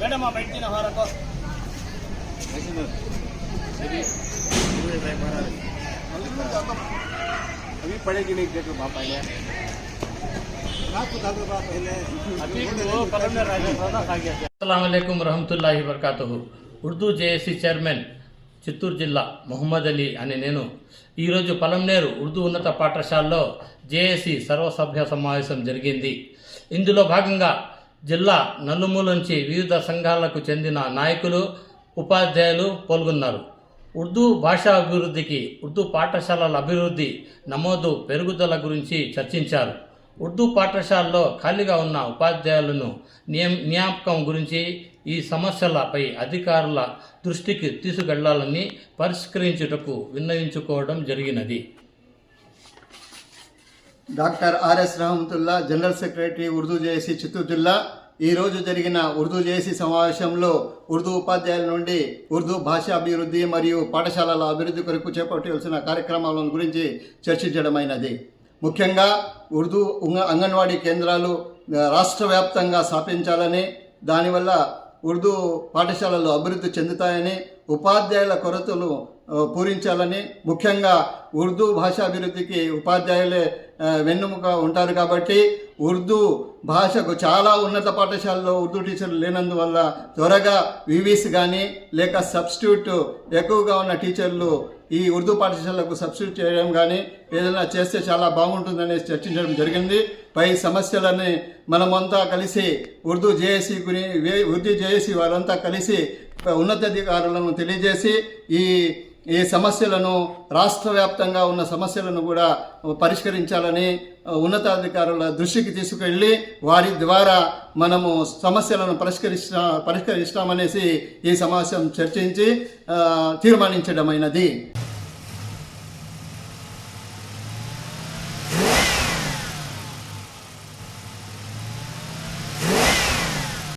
Madam ಆ ಮೆಂಟಿನ ಹಾರ వరహమతుల్లాహి ఉర్దూ జేఏసీ చైర్మన్ చిత్తూరు జిల్లా మొహమ్మద్ అలీ అని నేను ఈరోజు పలంనేరు ఉర్దూ ఉన్నత పాఠశాలలో జేఏసీ సర్వసభ్య సమావేశం జరిగింది. ఇందులో భాగంగా జిల్లా నల్లుమూల నుంచి వివిధ సంఘాలకు చెందిన నాయకులు ఉపాధ్యాయులు పాల్గొన్నారు. ఉర్దూ భాషా అభివృద్ధికి ఉర్దూ పాఠశాలల అభివృద్ధి నమోదు పెరుగుదల గురించి చర్చించారు. ఉర్దూ పాఠశాలలో ఖాళీగా ఉన్న ఉపాధ్యాయులను నియం నియామకం గురించి ఈ సమస్యలపై అధికారుల దృష్టికి తీసుకెళ్ళాలని పరిష్కరించుటకు విన్నవించుకోవడం జరిగినది. Doctor RS Rahmatullah general secretary Urdu JAC Chittoor జిల్లా. ఈ రోజు జరిగిన ఉర్దూ జేఏసీ సమావేశంలో ఉర్దూ ఉపాధ్యాయుల నుండి ఉర్దూ భాష అభివృద్ధి మరియు పాఠశాలల అభివృద్ధి కొరకు చేపట్టవలసిన కార్యక్రమాల గురించి చర్చించడమైనది. ముఖ్యంగా ఉర్దూ ఉంగ- అంగన్వాడీ కేంద్రాలు రాష్ట్ర వ్యాప్తంగా స్థాపించాలని దానివల్ల ఉర్దూ పాఠశాలలు అభివృద్ధి చెందుతాయని ఉపాధ్యాయుల కొరతలు పూరించాలని ముఖ్యంగా ఉర్దూ భాషాభివృద్ధికి ఉపాధ్యాయులే వెన్నుముక ఉంటారు కాబట్టి ఉర్దూ భాషకు చాలా ఉన్నత పాఠశాలలో ఉర్దూ టీచర్లు లేనందువల్ల త్వరగా వివిస్ కానీ లేక సబ్స్టిట్యూట్ ఎక్కువగా ఉన్న టీచర్లు ఈ ఉర్దూ పాఠశాలకు సబ్స్టిట్యూట్ చేయడం కానీ ఏదైనా చేస్తే చాలా బాగుంటుందని చర్చించడం జరిగింది. పై సమస్యలని మనమంతా కలిసి ఉర్దూ జేఏసీ గురి ఉర్దూ జేఏసీ వారంతా కలిసి ఉన్నతాధికారులను తెలియజేసి ఈ ఈ సమస్యలను రాష్ట్ర వ్యాప్తంగా ఉన్న సమస్యలను కూడా పరిష్కరించాలని ఉన్నతాధికారుల దృష్టికి తీసుకెళ్ళి వారి ద్వారా మనము సమస్యలను పరిష్కరిస్తా పరిష్కరిస్తామనేసి ఈ సమావేశం చర్చించి తీర్మానించడమైనది.